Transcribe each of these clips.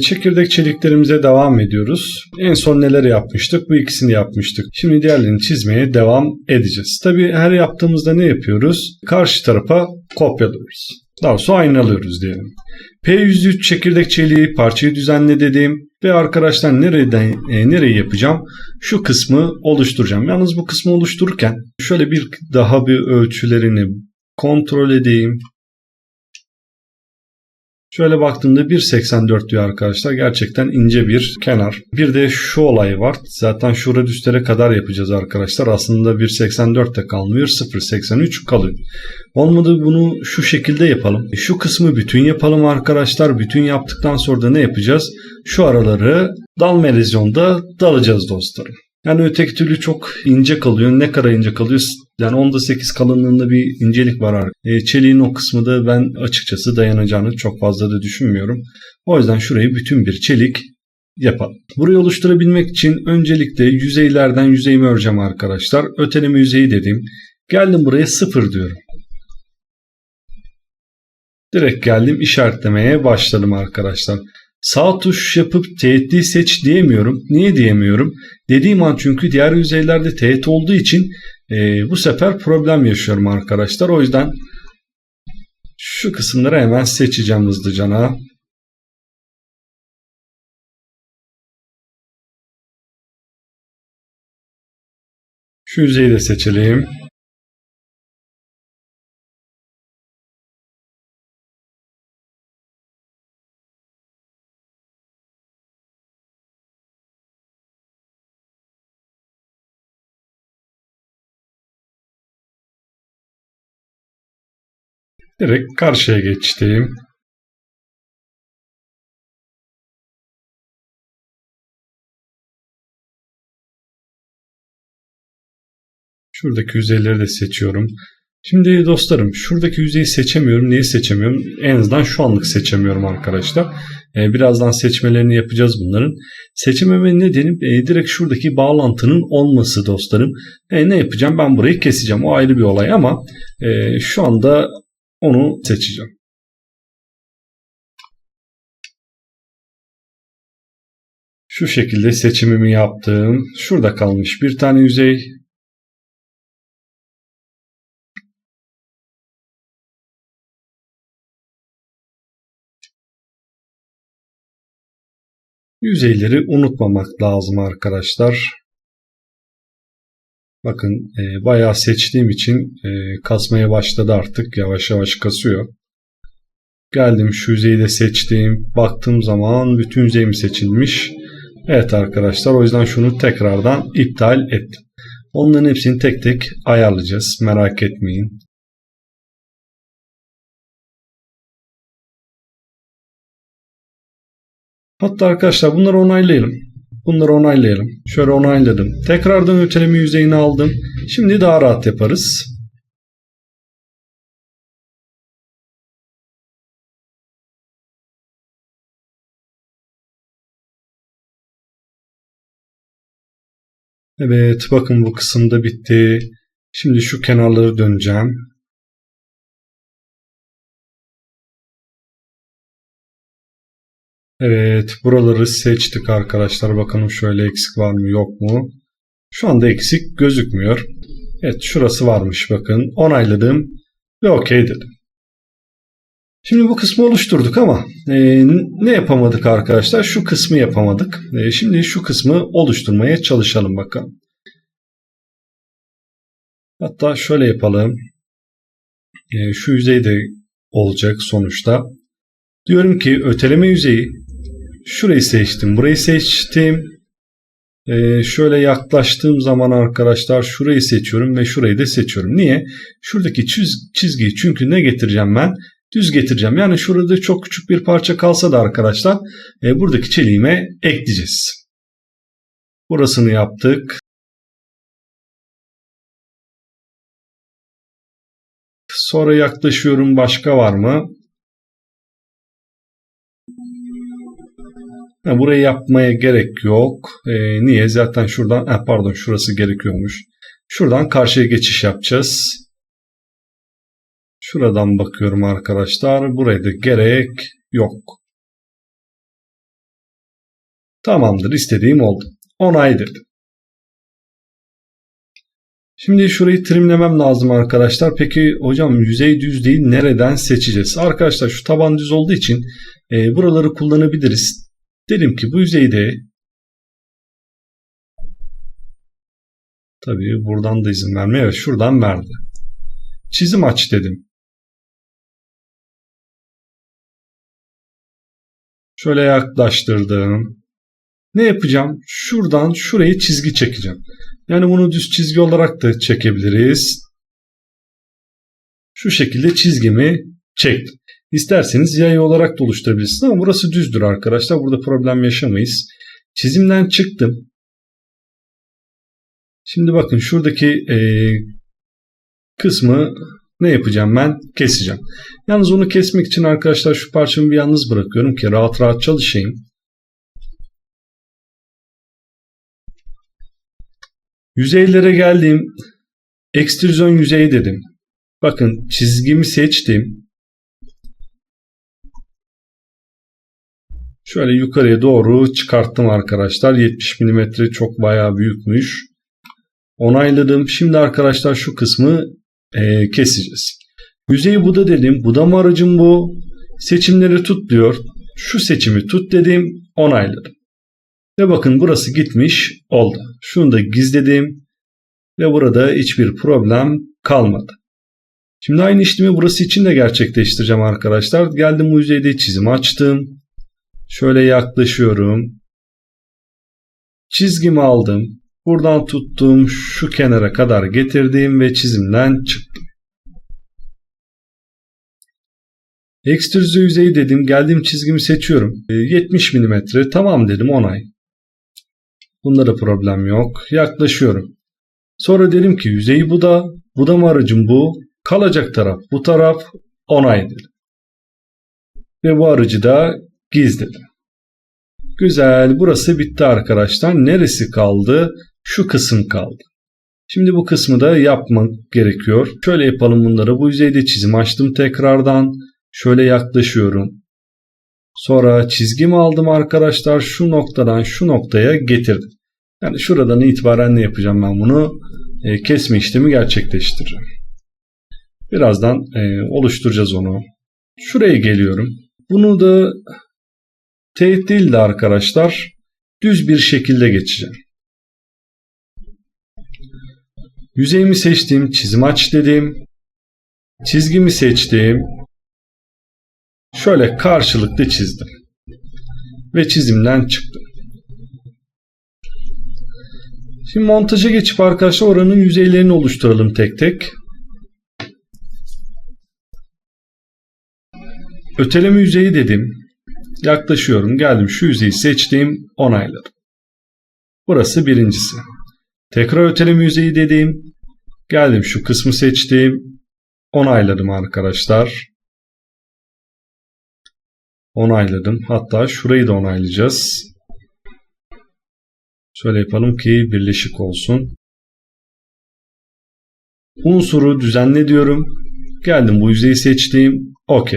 Çekirdek çeliklerimize devam ediyoruz. En son neler yapmıştık? Bu ikisini yapmıştık. Şimdi diğerlerini çizmeye devam edeceğiz. Tabi her yaptığımızda ne yapıyoruz? Karşı tarafa kopyalıyoruz. Daha sonra aynalıyoruz diyelim. P103 çekirdek çeliği parçayı düzenle dedim ve arkadaşlar nereden e, nereyi yapacağım? Şu kısmı oluşturacağım. Yalnız bu kısmı oluştururken şöyle bir daha bir ölçülerini kontrol edeyim. Şöyle baktığımda 1.84 diyor arkadaşlar. Gerçekten ince bir kenar. Bir de şu olay var. Zaten şurada üstlere kadar yapacağız arkadaşlar. Aslında 1.84 de kalmıyor. 0.83 kalıyor. Olmadı bunu şu şekilde yapalım. Şu kısmı bütün yapalım arkadaşlar. Bütün yaptıktan sonra da ne yapacağız? Şu araları dal merizyonda dalacağız dostlarım. Yani öteki türlü çok ince kalıyor. Ne kadar ince kalıyor? Yani onda 8 kalınlığında bir incelik var. E, çeliğin o kısmı da ben açıkçası dayanacağını çok fazla da düşünmüyorum. O yüzden şurayı bütün bir çelik yapalım. Burayı oluşturabilmek için öncelikle yüzeylerden yüzeyimi öreceğim arkadaşlar. Öteleme yüzeyi dediğim. Geldim buraya 0 diyorum. Direkt geldim işaretlemeye başladım arkadaşlar. Sağ tuş yapıp teğetliği seç diyemiyorum. Niye diyemiyorum? Dediğim an çünkü diğer yüzeylerde teğet olduğu için e, bu sefer problem yaşıyorum arkadaşlar. O yüzden şu kısımları hemen seçeceğim hızlıca. Şu yüzeyi de seçelim. Direkt karşıya geçtim. Şuradaki yüzeyleri de seçiyorum. Şimdi dostlarım şuradaki yüzeyi seçemiyorum. Neyi seçemiyorum? En azından şu anlık seçemiyorum arkadaşlar. Ee, birazdan seçmelerini yapacağız bunların. Seçememenin nedeni e, direkt şuradaki bağlantının olması dostlarım. E, ne yapacağım? Ben burayı keseceğim. O ayrı bir olay ama e, şu anda onu seçeceğim. Şu şekilde seçimimi yaptım. Şurada kalmış bir tane yüzey. Yüzeyleri unutmamak lazım arkadaşlar. Bakın e, bayağı seçtiğim için e, kasmaya başladı artık. Yavaş yavaş kasıyor. Geldim şu yüzeyi de seçtim. Baktığım zaman bütün yüzeyim seçilmiş. Evet arkadaşlar o yüzden şunu tekrardan iptal ettim. Onların hepsini tek tek ayarlayacağız. Merak etmeyin. Hatta arkadaşlar bunları onaylayalım. Bunları onaylayalım. Şöyle onayladım. Tekrardan öteleme yüzeyini aldım. Şimdi daha rahat yaparız. Evet bakın bu kısımda bitti. Şimdi şu kenarları döneceğim. Evet buraları seçtik arkadaşlar. Bakalım şöyle eksik var mı yok mu? Şu anda eksik gözükmüyor. Evet şurası varmış bakın. Onayladım ve okey dedim. Şimdi bu kısmı oluşturduk ama e, ne yapamadık arkadaşlar? Şu kısmı yapamadık. E, şimdi şu kısmı oluşturmaya çalışalım bakalım. Hatta şöyle yapalım. E, şu yüzey de olacak sonuçta. Diyorum ki öteleme yüzeyi Şurayı seçtim. Burayı seçtim. Ee, şöyle yaklaştığım zaman arkadaşlar şurayı seçiyorum ve şurayı da seçiyorum. Niye? Şuradaki çiz, çizgiyi çünkü ne getireceğim ben? Düz getireceğim. Yani şurada çok küçük bir parça kalsa da arkadaşlar e, buradaki çeliğime ekleyeceğiz. Burasını yaptık. Sonra yaklaşıyorum. Başka var mı? Yani burayı yapmaya gerek yok. E, niye? Zaten şuradan, eh, pardon şurası gerekiyormuş. Şuradan karşıya geçiş yapacağız. Şuradan bakıyorum arkadaşlar. Buraya da gerek yok. Tamamdır istediğim oldu. Onay dedim. Şimdi şurayı trimlemem lazım arkadaşlar. Peki hocam yüzey düz değil nereden seçeceğiz? Arkadaşlar şu taban düz olduğu için e, buraları kullanabiliriz. Dedim ki bu yüzeyde tabii buradan da izin vermiyor. Evet şuradan verdi. Çizim aç dedim. Şöyle yaklaştırdım. Ne yapacağım? Şuradan şuraya çizgi çekeceğim. Yani bunu düz çizgi olarak da çekebiliriz. Şu şekilde çizgimi çektim. İsterseniz yay olarak da oluşturabilirsiniz ama burası düzdür arkadaşlar. Burada problem yaşamayız. Çizimden çıktım. Şimdi bakın şuradaki e, kısmı ne yapacağım ben? Keseceğim. Yalnız onu kesmek için arkadaşlar şu parçamı bir yalnız bırakıyorum ki rahat rahat çalışayım. Yüzeylere geldim. Ekstrüzyon yüzeyi dedim. Bakın çizgimi seçtim. Şöyle yukarıya doğru çıkarttım arkadaşlar. 70 mm çok bayağı büyükmüş. Onayladım. Şimdi arkadaşlar şu kısmı e, keseceğiz. Yüzeyi Buda dedim. Budama aracım bu. Seçimleri tut diyor. Şu seçimi tut dedim. Onayladım. Ve bakın burası gitmiş oldu. Şunu da gizledim. Ve burada hiçbir problem kalmadı. Şimdi aynı işlemi burası için de gerçekleştireceğim arkadaşlar. Geldim bu yüzeyde çizimi açtım. Şöyle yaklaşıyorum. Çizgimi aldım. Buradan tuttum şu kenara kadar getirdim ve çizimden çıktım. Ekstrüze yüzeyi dedim. Geldiğim çizgimi seçiyorum. 70 mm. Tamam dedim onay. Bunda da problem yok. Yaklaşıyorum. Sonra dedim ki yüzeyi bu da. Budama aracım bu. Kalacak taraf bu taraf. Onay dedim. Ve bu aracı da gizledim. Güzel. Burası bitti arkadaşlar. Neresi kaldı? Şu kısım kaldı. Şimdi bu kısmı da yapmak gerekiyor. Şöyle yapalım bunları. Bu yüzeyde çizim açtım tekrardan. Şöyle yaklaşıyorum. Sonra çizgimi aldım arkadaşlar. Şu noktadan şu noktaya getirdim. Yani şuradan itibaren ne yapacağım ben bunu? E, kesme işlemi gerçekleştireceğim. Birazdan e, oluşturacağız onu. Şuraya geliyorum. Bunu da teğet değil de arkadaşlar düz bir şekilde geçeceğim. Yüzeyimi seçtim, çizim aç dedim. Çizgimi seçtim. Şöyle karşılıklı çizdim. Ve çizimden çıktım. Şimdi montaja geçip arkadaşlar oranın yüzeylerini oluşturalım tek tek. Öteleme yüzeyi dedim. Yaklaşıyorum. Geldim şu yüzeyi seçtim. Onayladım. Burası birincisi. Tekrar öteleme yüzeyi dedim. Geldim şu kısmı seçtim. Onayladım arkadaşlar. Onayladım. Hatta şurayı da onaylayacağız. Şöyle yapalım ki birleşik olsun. Unsuru düzenle diyorum. Geldim bu yüzeyi seçtim. OK.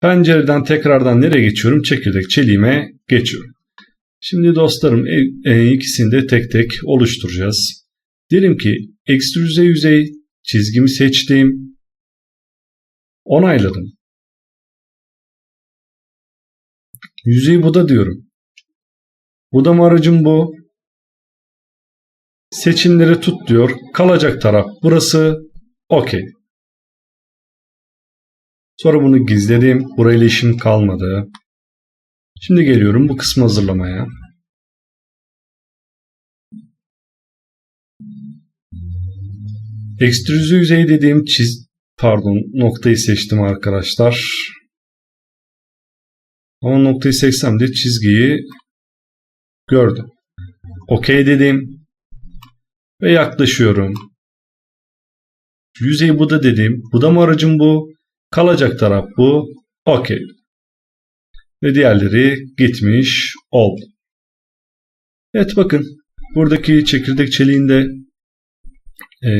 Pencereden tekrardan nereye geçiyorum? Çekirdek çeliğime geçiyorum. Şimdi dostlarım e, e, ikisini de tek tek oluşturacağız. Diyelim ki ekstrüze yüzey çizgimi seçtim. Onayladım. Yüzey bu da diyorum. Budama aracım bu. Seçimleri tut diyor. Kalacak taraf burası. Okey. Sonra bunu gizledim. Burayla işim kalmadı. Şimdi geliyorum bu kısmı hazırlamaya. Ekstrüze yüzey dediğim çiz pardon noktayı seçtim arkadaşlar. Ama noktayı seçsem de çizgiyi gördüm. Okey dedim. Ve yaklaşıyorum. Yüzey bu da dedim. Bu da mı aracım bu? Kalacak taraf bu. Okey. Ve diğerleri gitmiş oldu. Evet bakın. Buradaki çekirdek çeliğinde ee,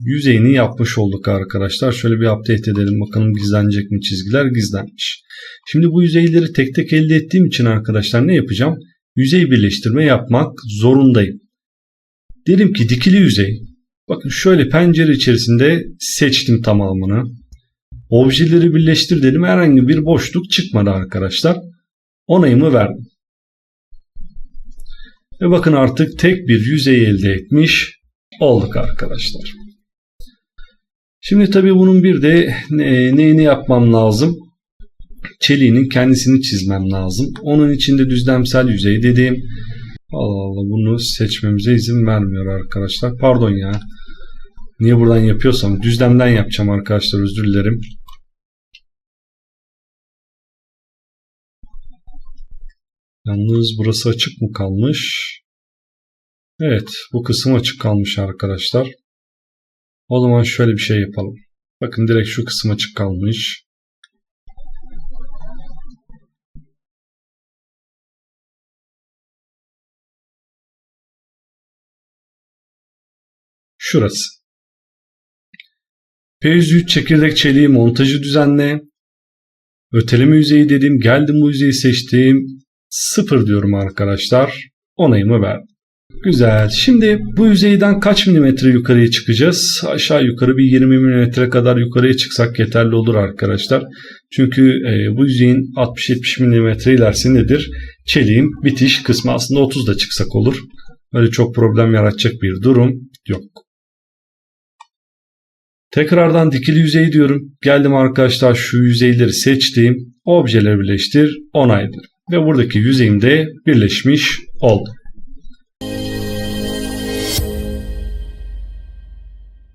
yüzeyini yapmış olduk arkadaşlar. Şöyle bir update edelim bakalım gizlenecek mi çizgiler gizlenmiş. Şimdi bu yüzeyleri tek tek elde ettiğim için arkadaşlar ne yapacağım? Yüzey birleştirme yapmak zorundayım. Dedim ki dikili yüzey. Bakın şöyle pencere içerisinde seçtim tamamını. Objeleri birleştir dedim. Herhangi bir boşluk çıkmadı arkadaşlar. Onayımı verdim. Ve bakın artık tek bir yüzey elde etmiş olduk arkadaşlar. Şimdi tabii bunun bir de neyini yapmam lazım? Çeliğinin kendisini çizmem lazım. Onun için de düzlemsel yüzey dediğim Allah Allah bunu seçmemize izin vermiyor arkadaşlar. Pardon ya. Niye buradan yapıyorsam düzlemden yapacağım arkadaşlar özür dilerim. Yalnız burası açık mı kalmış? Evet bu kısım açık kalmış arkadaşlar. O zaman şöyle bir şey yapalım. Bakın direkt şu kısım açık kalmış. Şurası. P103 çekirdek çeliği montajı düzenle. Öteleme yüzeyi dedim. Geldim bu yüzeyi seçtim. Sıfır diyorum arkadaşlar. Onayımı verdim. Güzel. Şimdi bu yüzeyden kaç milimetre yukarıya çıkacağız? Aşağı yukarı bir 20 milimetre kadar yukarıya çıksak yeterli olur arkadaşlar. Çünkü e, bu yüzeyin 60-70 milimetre ilerisi nedir? Çeliğin bitiş kısmı aslında 30 da çıksak olur. Öyle çok problem yaratacak bir durum yok. Tekrardan dikili yüzey diyorum. Geldim arkadaşlar şu yüzeyleri seçtim. Objeleri birleştir, onaydır. Ve buradaki yüzeyim de birleşmiş oldu.